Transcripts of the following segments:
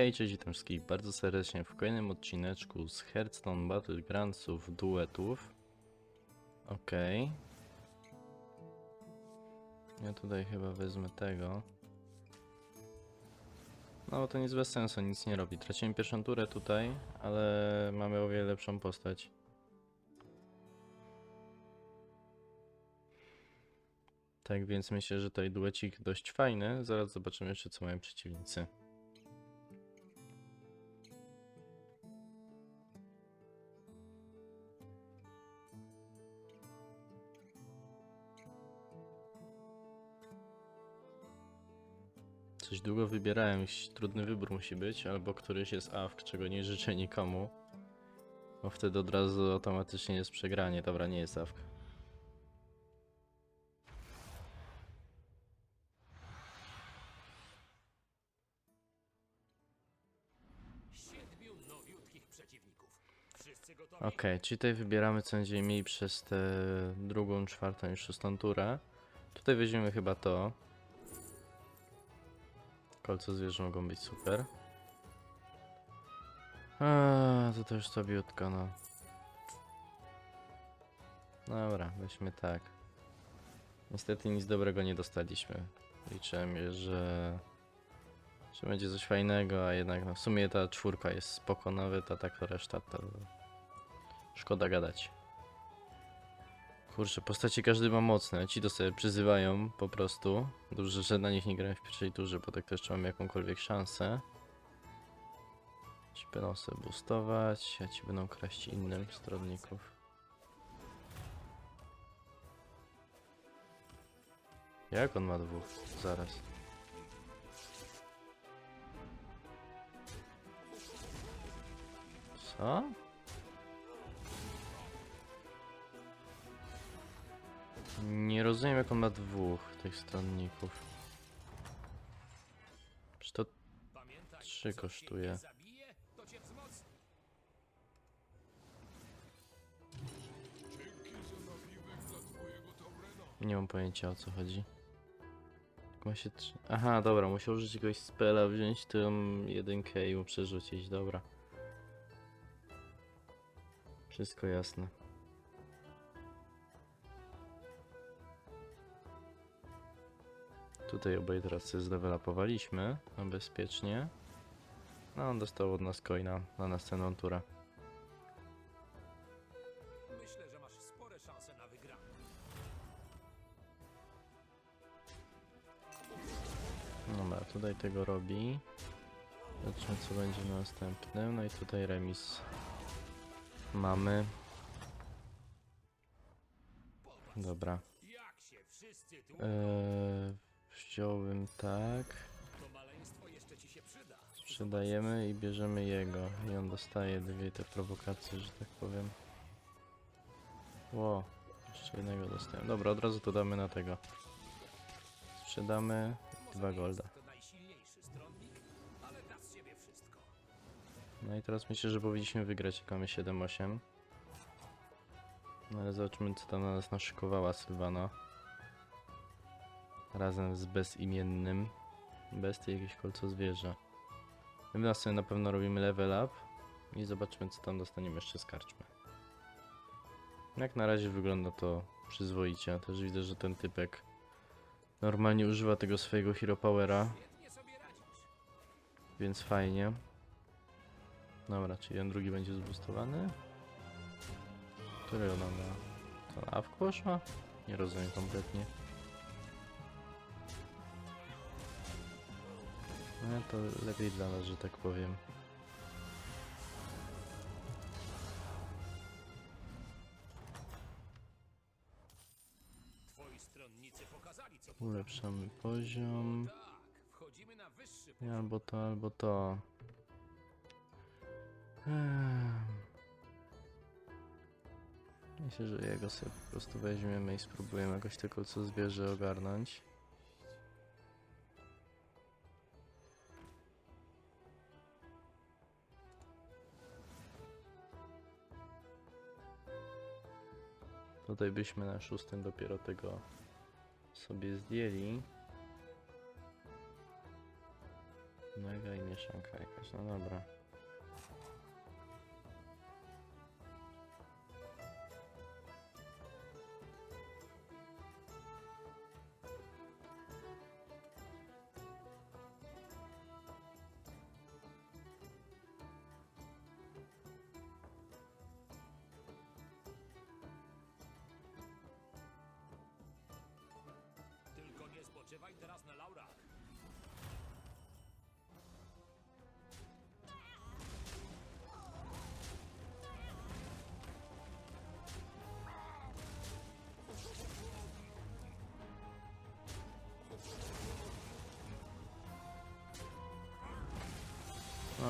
Hej, cześć, witam wszystkich bardzo serdecznie w kolejnym odcineczku z Hearthstone Battlegroundsów duetów. Okej. Ja tutaj chyba wezmę tego. No bo to nic bez sensu, nic nie robi. Traciłem pierwszą turę tutaj, ale mamy o wiele lepszą postać. Tak więc myślę, że tutaj duecik dość fajny. Zaraz zobaczymy jeszcze co mają przeciwnicy. Długo wybierałem, trudny wybór musi być, albo któryś jest AFK, czego nie życzę nikomu. Bo wtedy od razu automatycznie jest przegranie. Dobra, nie jest AFK. Okej, czyli tutaj wybieramy co będziemy mieli przez tę drugą, czwartą i szóstą turę. Tutaj weźmiemy chyba to. Kolce zwierzę mogą być super. Eee, to też sobiutko, no. Dobra, weźmy tak. Niestety nic dobrego nie dostaliśmy. Liczyłem, że, że będzie coś fajnego, a jednak no, w sumie ta czwórka jest spoko nawet, a tak reszta to Szkoda gadać. Kurczę, postacie każdy ma mocne. Ci to sobie przyzywają po prostu. Dobrze, że na nich nie grałem w pierwszej turze, bo tak to jeszcze mam jakąkolwiek szansę. Ci będą sobie boostować, a ci będą kraść innym stronników. Jak on ma dwóch? Zaraz. Co? Nie rozumiem jak on ma dwóch tych stronników. Czy to trzy kosztuje? nie mam pojęcia o co chodzi. Ma się trzy... Aha, dobra, musiał użyć jakiegoś spela, wziąć tą jedynkę i mu przerzucić, dobra. Wszystko jasne. Tutaj obaj teraz sobie zlewelapowaliśmy, no bezpiecznie. No on dostał od nas coina na następną turę. Myślę, że masz spore szanse na wygraną. Dobra, tutaj tego robi. Zobaczmy co będzie na następnym. No i tutaj remis mamy. Dobra. Jak się wszyscy tu... Eee, wziąłbym tak. Sprzedajemy i bierzemy jego. I on dostaje dwie te prowokacje, że tak powiem. Ło, jeszcze jednego dostałem. Dobra, od razu to damy na tego. Sprzedamy dwa golda. No i teraz myślę, że powinniśmy wygrać, jak mamy 7-8. No ale zobaczmy, co tam na nas naszykowała Sylwana. Razem z bezimiennym. Bestii jakieś kolco zwierzę. My na sobie na pewno robimy level up. I zobaczmy, co tam dostaniemy jeszcze z karczmy. Jak na razie wygląda to przyzwoicie. Też widzę, że ten typek normalnie używa tego swojego hero powera, więc fajnie. Dobra, czyli ten drugi będzie zboostowany. Który ona ma? To na AWK poszła? Nie rozumiem kompletnie. No to lepiej dla nas, że tak powiem. Twoi stronnicy pokazali, co potrafią. Ulepszamy poziom. Tak, I albo to, albo to. Ehm. Myślę, że jego sobie po prostu weźmiemy i spróbujemy jakoś tylko co zwierzę ogarnąć. Tutaj byśmy na szóstym dopiero tego sobie zdjęli. Mega i mieszanka jakaś, no dobra.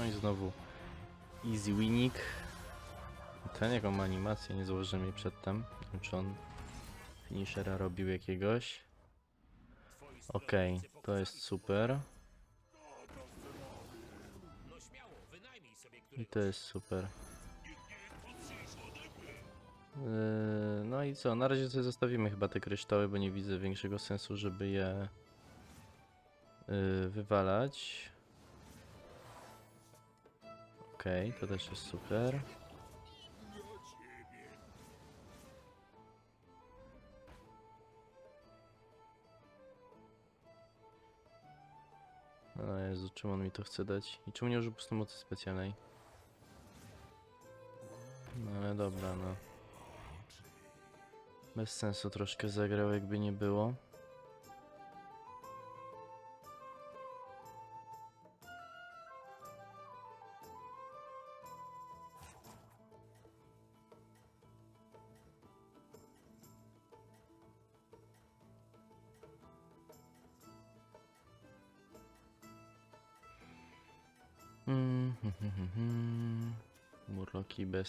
No i znowu easy winning. Ten jaką ma animację, nie założyłem jej przedtem. Nie wiem, czy on finishera robił jakiegoś. Okej, stronnicy to jest super. I to jest super. Yy, No i co? Na razie sobie zostawimy chyba te kryształy, bo nie widzę większego sensu, żeby je yy, wywalać. Okej, to też jest super. O Jezu, czemu on mi to chce dać? I czemu nie użył prostu mocy specjalnej? No ale dobra, no. Bez sensu troszkę zagrał, jakby nie było.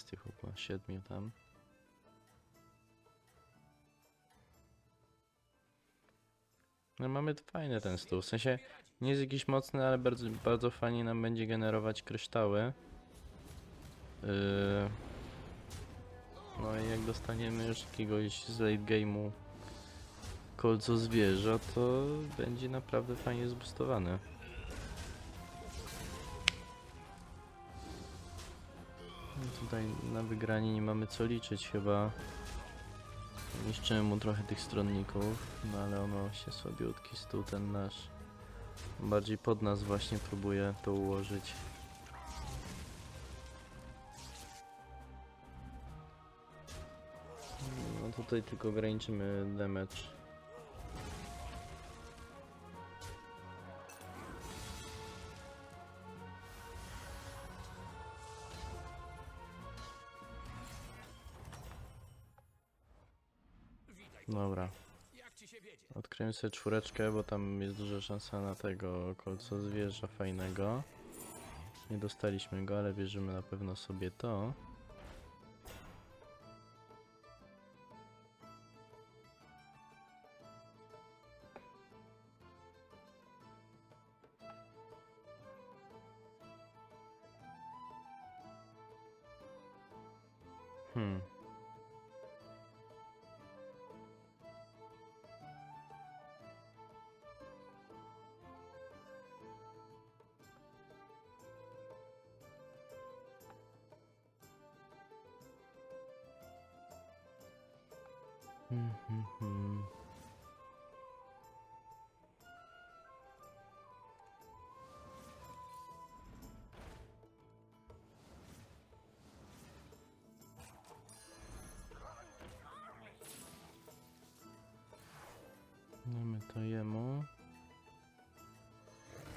I bestie chyba, siedmiu tam. No mamy fajny ten stół, w sensie nie jest jakiś mocny, ale bardzo, bardzo fajnie nam będzie generować kryształy. Yy... No i jak dostaniemy już jakiegoś z late game'u kolco zwierza, to będzie naprawdę fajnie zbustowany. Tutaj na wygranie nie mamy co liczyć chyba. Niszczymy mu trochę tych stronników, no ale ono się słabiutki stół ten nasz. Bardziej pod nas właśnie próbuje to ułożyć. No tutaj tylko ograniczymy damage. Dobra. Odkryjmy sobie czwóreczkę, bo tam jest duża szansa na tego kolco zwierza fajnego. Nie dostaliśmy go, ale bierzemy na pewno sobie to.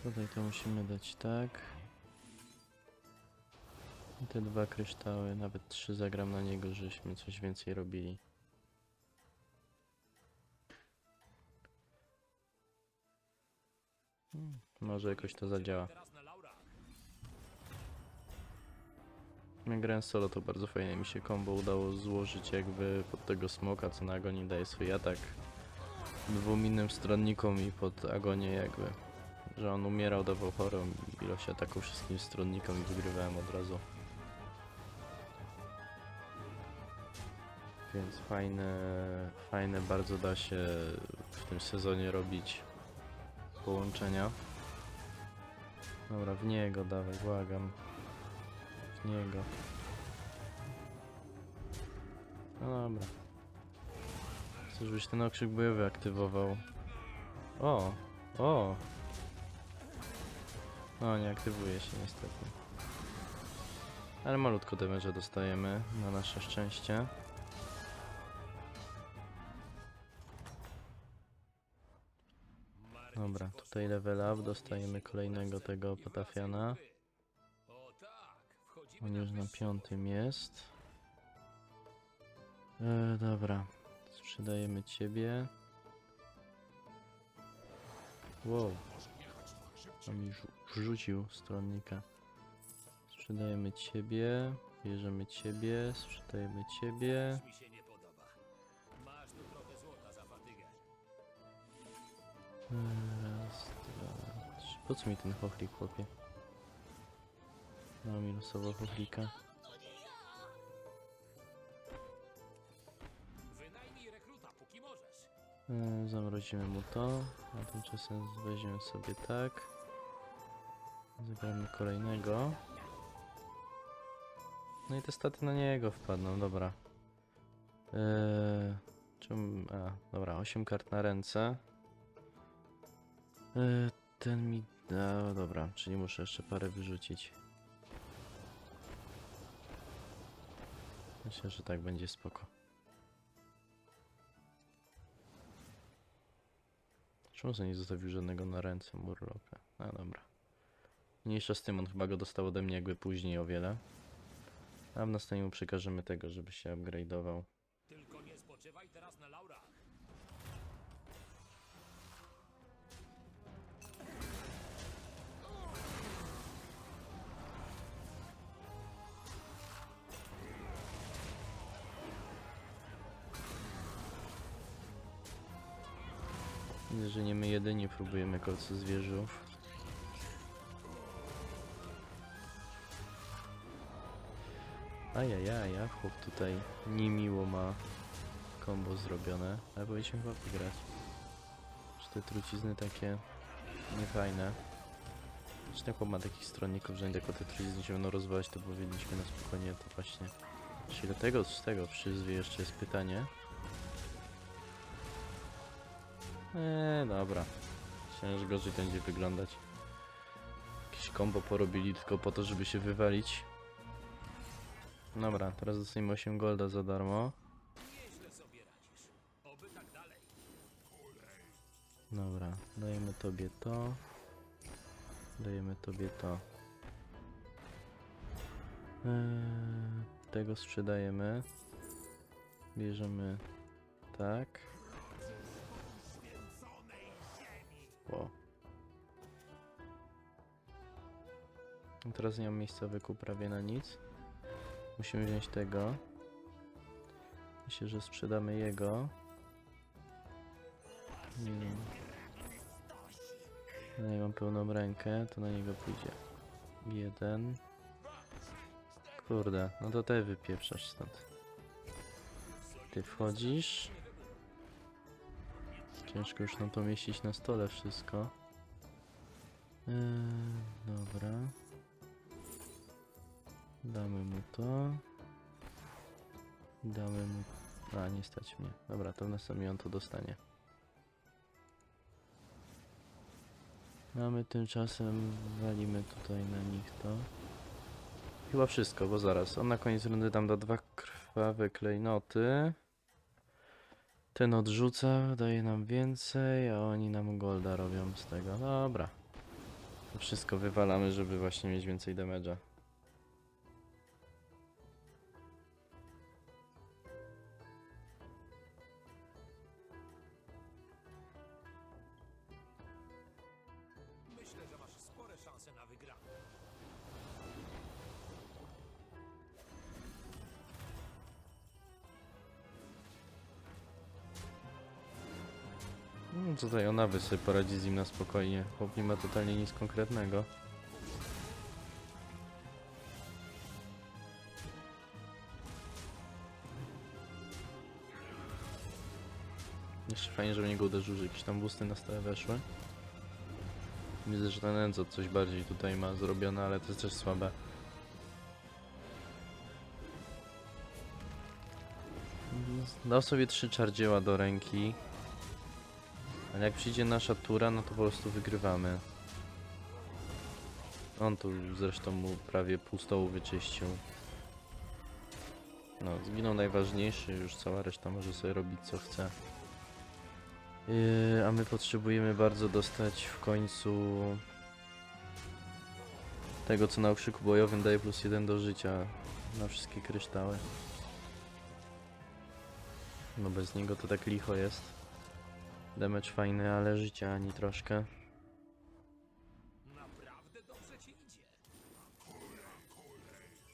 Tutaj to musimy dać tak. Te dwa kryształy, nawet trzy zagram na niego, żeśmy coś więcej robili. Hmm, Może jakoś to zadziała. Jak grałem solo to bardzo fajnie mi się combo udało złożyć jakby pod tego smoka, co na agonii daje swój atak dwóm innym stronnikom i pod agonię jakby. Że on umierał, dawał chorą ilość ataków wszystkim stronnikom i wygrywałem od razu. Więc fajne, fajne bardzo da się w tym sezonie robić połączenia. Dobra, w niego dawaj, błagam. W niego. No dobra. Chcę, żebyś ten okrzyk bojowy aktywował. O! O! No, nie aktywuje się niestety. Ale malutko damage'a dostajemy, na nasze szczęście. Dobra, tutaj level up, dostajemy kolejnego tego potafiana. On już na piątym jest. E, dobra, sprzedajemy ciebie. Wow, rzu- wrzucił stronnika. Sprzedajemy ciebie, bierzemy ciebie, sprzedajemy ciebie. Coś mi się nie podoba. Masz tu trochę złota za fatygę. Raz, dwa, trzy. Po co mi ten chochlik, chłopie? No, minusowo chochlika. E, Zamrozimy mu to, a tymczasem weźmiemy sobie tak. Zagramy kolejnego. No i te staty na niego wpadną, dobra. Eee, czym, a, dobra, 8 kart na ręce. Eee, ten mi da, dobra, czyli muszę jeszcze parę wyrzucić. Myślę, że tak będzie spoko. Czemu sobie nie zostawił żadnego na ręce Murloka? No dobra. Mniejsza z tym, on chyba go dostał ode mnie jakby później o wiele. A w następnym przekażemy tego, żeby się upgrade'ował. Tylko nie spoczywaj teraz na laurach. Widzę, że nie my jedynie próbujemy kolce zwierzów. Ajajaj, a chłop tutaj niemiło ma combo zrobione, ale powinniśmy chyba wygrać. Czy te trucizny takie niefajne. Ten chłop ma takich stronników, że tylko te trucizny się będą rozwalać, to powinniśmy na spokojnie to właśnie... Czy do tego, z tego przyzwie jeszcze jest pytanie. Eee, dobra. Myślałem, że gorzej będzie wyglądać. Jakieś combo porobili tylko po to, żeby się wywalić. Dobra, teraz dostajemy 8 golda za darmo. Dobra, dajemy tobie to. Dajemy tobie to. Eee, tego sprzedajemy. Bierzemy tak. I Teraz nie mam miejsca wykup prawie na nic. Musimy wziąć tego. Myślę, że sprzedamy jego. Wiem. No ja mam pełną rękę, to na niego pójdzie. Jeden. Kurde, no to ty wypieprzasz stąd. Ty wchodzisz. Ciężko już nam to mieścić na stole wszystko. Eee, dobra. Damy mu to. Damy mu... A, nie stać mnie. Dobra, to następnie on to dostanie. A my tymczasem walimy tutaj na nich to. Chyba wszystko, bo zaraz. On na koniec rundy tam da dwa krwawe klejnoty. Ten odrzuca, daje nam więcej, a oni nam golda robią z tego. Dobra. To wszystko wywalamy, żeby właśnie mieć więcej damage'a. Tutaj ona by sobie poradzi z nim na spokojnie. Chłop nie ma totalnie nic konkretnego. Jeszcze fajnie, że w niego uderzył, że jakieś tam busty na stałe weszły. Widzę, że ten Enzo coś bardziej tutaj ma zrobione, ale to jest też słabe. Dał sobie trzy czardzieła do ręki. Ale jak przyjdzie nasza tura, no to po prostu wygrywamy. On tu zresztą mu prawie pół stołu wyczyścił. No, zginął najważniejszy, już cała reszta może sobie robić co chce. Yy, a my potrzebujemy bardzo dostać w końcu tego, co na okrzyku bojowym daje plus jeden do życia na wszystkie kryształy. No bez niego to tak licho jest. Damage fajny, ale życia ani troszkę. Naprawdę dobrze ci idzie.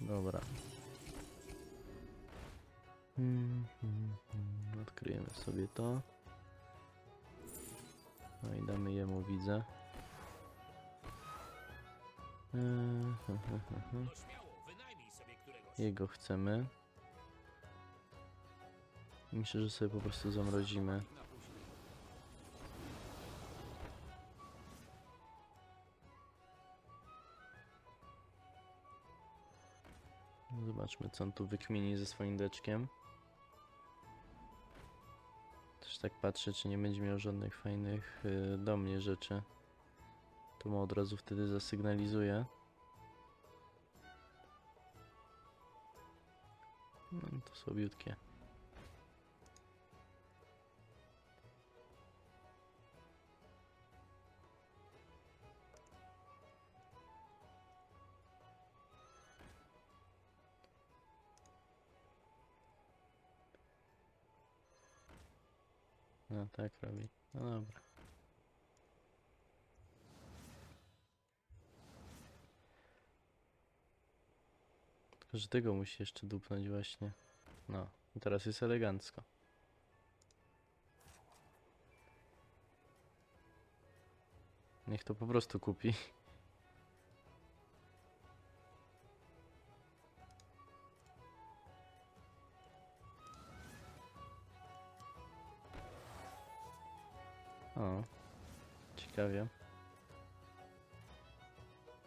Dobra. Mm, mm, mm. Odkryjemy sobie to. No i damy jemu widzę. Eee. Jego chcemy. Myślę, że sobie po prostu zamrozimy. Zobaczmy, co on tu wykmieni ze swoim deczkiem. Też tak patrzę, czy nie będzie miał żadnych fajnych y, do mnie rzeczy. To mu od razu wtedy zasygnalizuję. No to słabiutkie. No tak robi. No dobra. Tylko, że tego musi jeszcze dupnąć właśnie. No, i teraz jest elegancko. Niech to po prostu kupi. Ciekawie.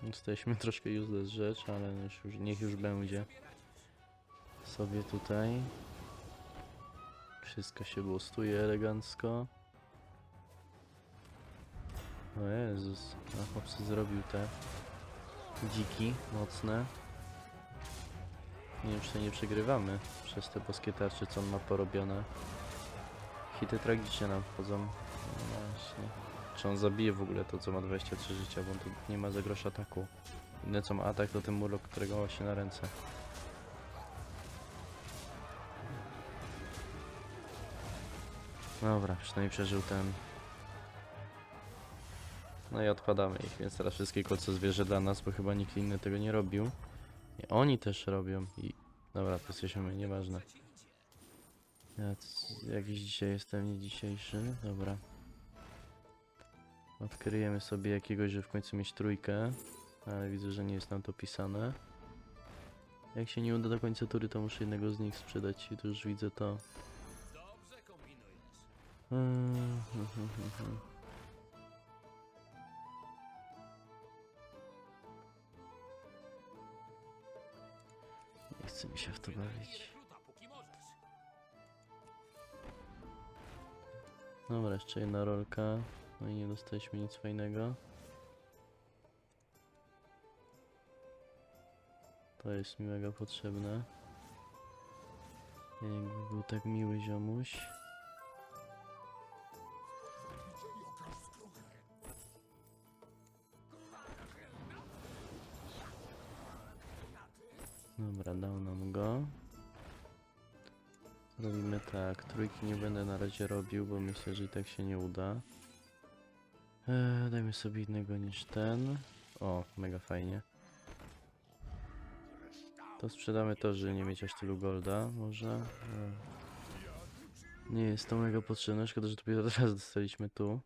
Jesteśmy troszkę useless rzecz, ale już, już, niech już będzie sobie tutaj. Wszystko się boostuje elegancko. O Jezus, a chłopcy zrobił te dziki mocne. Nie wiem, czy nie przegrywamy przez te boskie tarcze, co on ma porobione. Hity tragicznie nam wchodzą. No właśnie. Czy on zabije w ogóle to, co ma 23 życia, bo on tu nie ma za grosz ataku. Jedyne co ma atak, to ten murlok, którego ma się na ręce. Dobra, przynajmniej przeżył ten. No i odkładamy ich, więc teraz wszystkie kolce zwierzę dla nas, bo chyba nikt inny tego nie robił. I oni też robią i... Dobra, to jesteśmy my, nieważne. Ja jakiś dzisiaj jestem, nie dzisiejszy. Dobra. Odkryjemy sobie jakiegoś, że w końcu mieć trójkę. Ale widzę, że nie jest nam to pisane. Jak się nie uda do końca tury, to muszę jednego z nich sprzedać i to już widzę to. Nie chce mi się w to bawić. Dobra, jeszcze jedna rolka. No i nie dostaliśmy nic fajnego. To jest mi mega potrzebne. Jakby był tak miły ziomuś. Dobra, dał nam go. Robimy tak, trójki nie będę na razie robił, bo myślę, że i tak się nie uda. Eee, dajmy sobie innego niż ten. O, mega fajnie. To sprzedamy to, że nie mieć aż tylu golda, może. Eee. Nie jest to mega potrzebne, szkoda, że dopiero teraz dostaliśmy tu.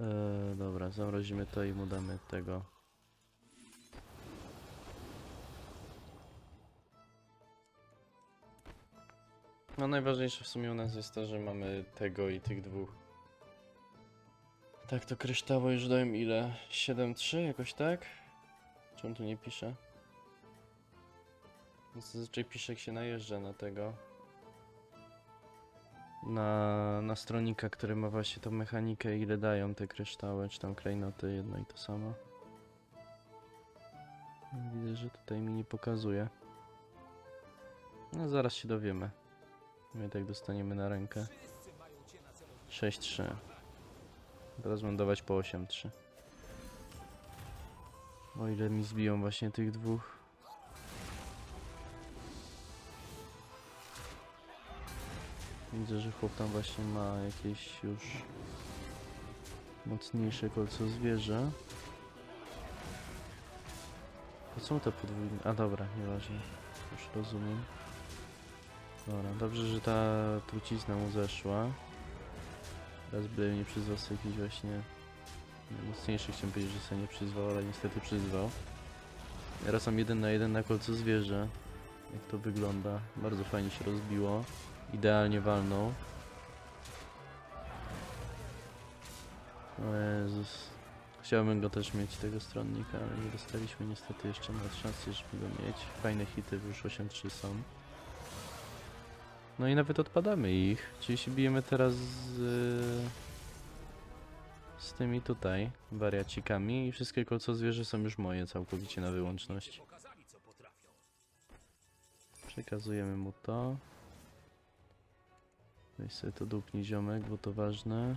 Eee, dobra, zamrozimy to i mu damy tego. No najważniejsze w sumie u nas jest to, że mamy tego i tych dwóch Tak, to kryształy już dają ile? 7-3 jakoś tak? Czemu tu nie pisze? Zazwyczaj pisze jak się najeżdża na tego. Na, na stronnika, który ma właśnie tą mechanikę, ile dają te kryształy, czy tam klejnoty, jedno i to samo. Widzę, że tutaj mi nie pokazuje. No zaraz się dowiemy. My tak dostaniemy na rękę. 6-3. Teraz będę dawać po 8-3. O ile mi zbiją właśnie tych dwóch. Widzę, że chłop tam właśnie ma jakieś już mocniejsze kolco zwierzę. To są te podwójne... A dobra, nieważne. Już rozumiem. Dobra, dobrze, że ta trucizna mu zeszła. Teraz byle nie przyzwał sobie jakiś właśnie mocniejszy, chciałem powiedzieć, że sobie nie przyzwał, ale niestety przyzwał. Teraz mam jeden na jeden na kolcu zwierzę. Jak to wygląda. Bardzo fajnie się rozbiło. Idealnie walnął. O Jezus. Chciałbym go też mieć, tego stronnika, ale nie dostaliśmy niestety jeszcze na szansę, żeby go mieć. Fajne hity, bo już 8-3 są. No i nawet odpadamy ich, czyli się bijemy teraz z, z tymi tutaj wariacikami i wszystkie kolco zwierzę są już moje całkowicie na wyłączność. Co. Przekazujemy mu to. Weź sobie to dupnij ziomek, bo to ważne.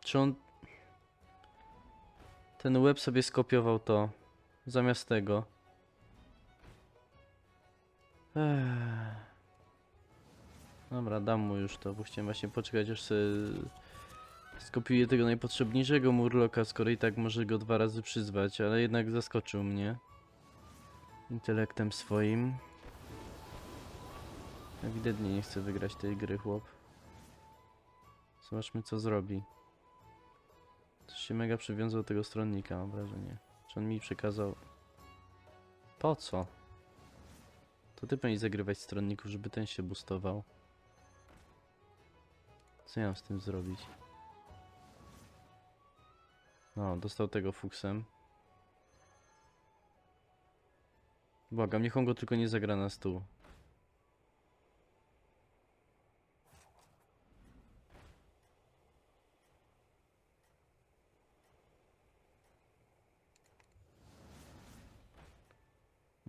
Czy on... Ten web sobie skopiował to zamiast tego. Ech. Dobra, dam mu już to, bo chciałem właśnie poczekać aż sobie skopiuję tego najpotrzebniejszego murloka, skoro i tak może go dwa razy przyzwać, ale jednak zaskoczył mnie. Intelektem swoim. Ewidentnie nie chce wygrać tej gry chłop. Zobaczmy co zrobi. Coś się mega przywiązał do tego stronnika, mam wrażenie. Czy on mi przekazał... Po co? To ty powinien zagrywać stronników, żeby ten się boostował. Co ja mam z tym zrobić? No, dostał tego fuksem. Błagam, niech on go tylko nie zagra na stół.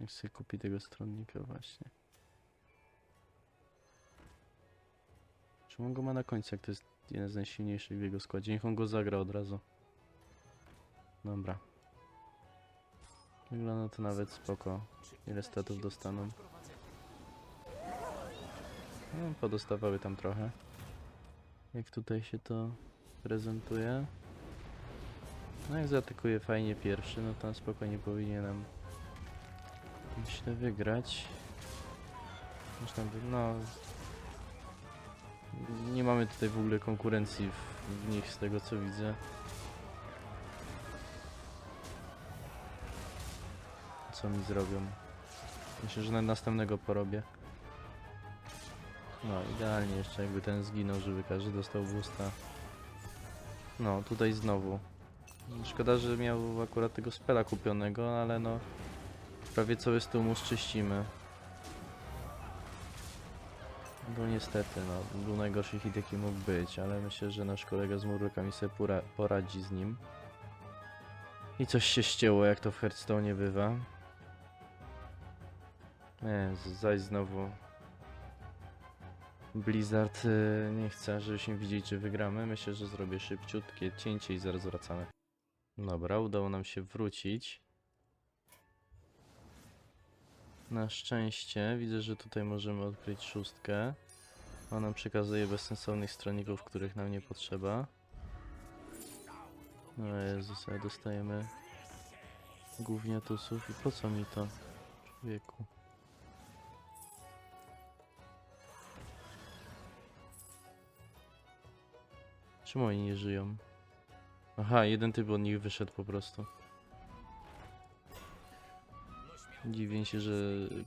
Niech sobie kupi tego stronnika właśnie. Czy on go ma na końcu, jak to jest jeden z najsilniejszych w jego składzie? Niech on go zagra od razu. Dobra. Wygląda to nawet spoko. Ile statów dostaną? No, podostawały tam trochę. Jak tutaj się to prezentuje. No jak zaatakuje fajnie pierwszy, no to spokojnie powinienem myślę wygrać. Można by, no... Nie mamy tutaj w ogóle konkurencji w, w nich z tego co widzę. Co mi zrobią? Myślę, że na następnego porobię. No, idealnie jeszcze jakby ten zginął, żeby każdy dostał boosta. No, tutaj znowu. Szkoda, że miał akurat tego spela kupionego, ale no... Prawie cały stół mu zczyścimy. No niestety, no, był najgorszy hit jaki mógł być, ale myślę, że nasz kolega z murlokami sobie pora- poradzi z nim. I coś się ścięło, jak to w Hearthstone bywa. Nie, zaś znowu Blizzard y, nie chce, żebyśmy widzieli, czy wygramy. Myślę, że zrobię szybciutkie cięcie i zaraz wracamy. Dobra, udało nam się wrócić. Na szczęście widzę, że tutaj możemy odkryć szóstkę. Ona przekazuje bezsensownych stronników, których nam nie potrzeba. No Jezus, ale dostajemy gówniatusów i po co mi to? Człowieku. Czemu oni nie żyją? Aha, jeden typ od nich wyszedł po prostu. Dziwię się, że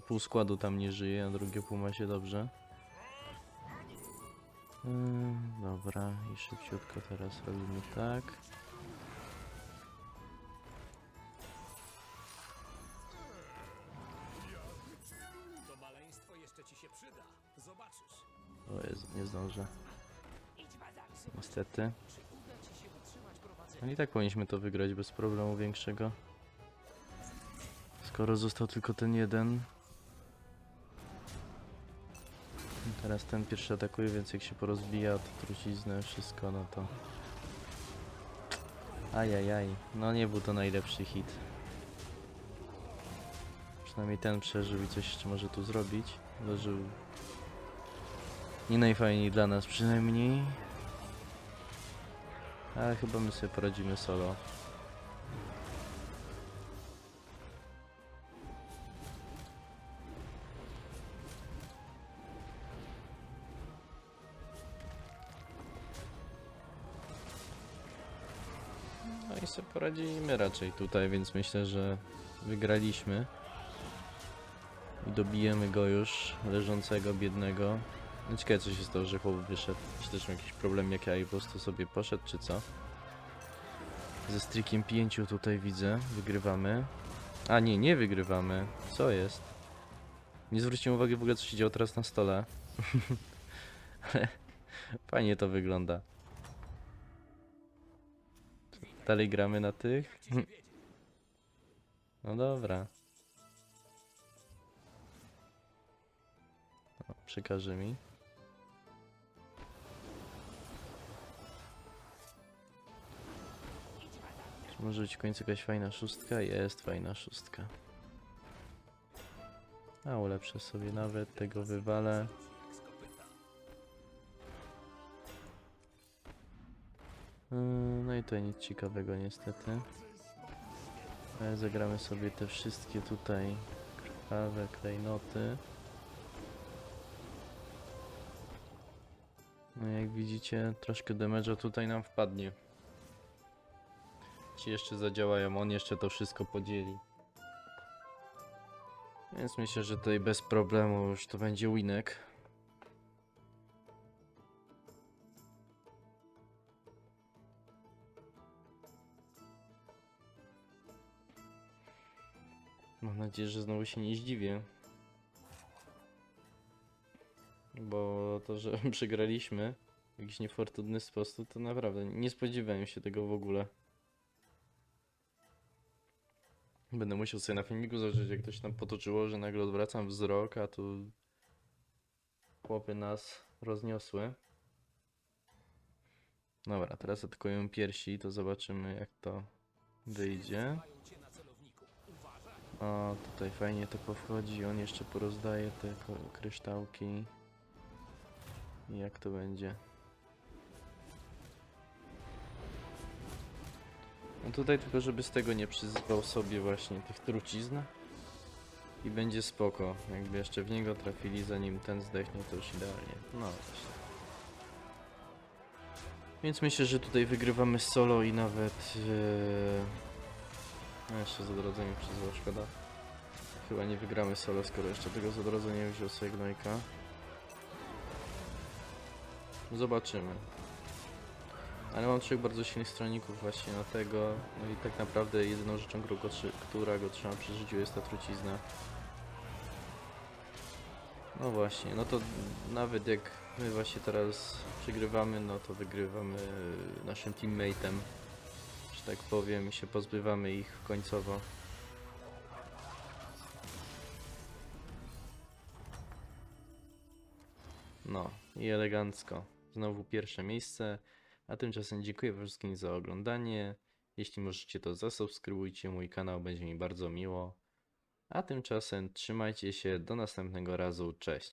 pół składu tam nie żyje, a drugie pół ma się dobrze. Ym, dobra, i szybciutko teraz robimy tak. To Jezu, nie zdążę. Niestety. No i tak powinniśmy to wygrać bez problemu większego. Skoro został tylko ten jeden. Teraz ten pierwszy atakuje, więc jak się porozbija to truciznę, wszystko, no to... Ajajaj, no nie był to najlepszy hit. Przynajmniej ten przeżył i coś jeszcze może tu zrobić. Dożył... Nie najfajniej dla nas przynajmniej. Ale chyba my sobie poradzimy solo. Sobie poradzimy raczej tutaj, więc myślę, że wygraliśmy. I dobijemy go już, leżącego, biednego. No ciekawe co się stało, że chłop wyszedł. Czy też miał jakiś problem jak ja i po prostu sobie poszedł, czy co? Ze strikiem 5 tutaj widzę, wygrywamy. A nie, nie wygrywamy. Co jest? Nie zwróciłem uwagi w ogóle co się działo teraz na stole. Ale Fajnie to wygląda. Dalej gramy na tych? No dobra. O, przekaże mi. Czy może być w końcu jakaś fajna szóstka? Jest fajna szóstka. A ulepszę sobie nawet, tego wywalę. I tutaj nic ciekawego niestety. Ale zagramy sobie te wszystkie tutaj krwawe klejnoty. No jak widzicie, troszkę damage'a tutaj nam wpadnie. Ci jeszcze zadziałają, on jeszcze to wszystko podzieli. Więc myślę, że tutaj bez problemu już to będzie winek. Nadzieję, że znowu się nie zdziwię. Bo to, że przegraliśmy w jakiś niefortunny sposób, to naprawdę nie spodziewałem się tego w ogóle. Będę musiał sobie na filmiku zobaczyć, jak to się tam potoczyło, że nagle odwracam wzrok, a tu chłopy nas rozniosły. Dobra, teraz atakują piersi, to zobaczymy jak to wyjdzie. O, tutaj fajnie to powchodzi. On jeszcze porozdaje te kryształki. Jak to będzie? No tutaj tylko, żeby z tego nie przyzywał sobie właśnie tych trucizn. I będzie spoko. Jakby jeszcze w niego trafili, zanim ten zdechnie, to już idealnie. No właśnie. Więc myślę, że tutaj wygrywamy solo i nawet... Yy... No jeszcze z odrodzeniem przyzwał, szkoda. Chyba nie wygramy solo, skoro jeszcze tego z odrodzeniem wziął sobie. Zobaczymy. Ale mam trzech bardzo silnych stronników właśnie na tego. No i tak naprawdę jedyną rzeczą, która go trzyma przy życiu jest ta trucizna. No właśnie, no to nawet jak my właśnie teraz przegrywamy, no to wygrywamy naszym teammate'em że tak powiem, i się pozbywamy ich końcowo. No i elegancko. Znowu pierwsze miejsce. A tymczasem dziękuję wszystkim za oglądanie. Jeśli możecie, to zasubskrybujcie mój kanał, będzie mi bardzo miło. A tymczasem trzymajcie się, do następnego razu, cześć.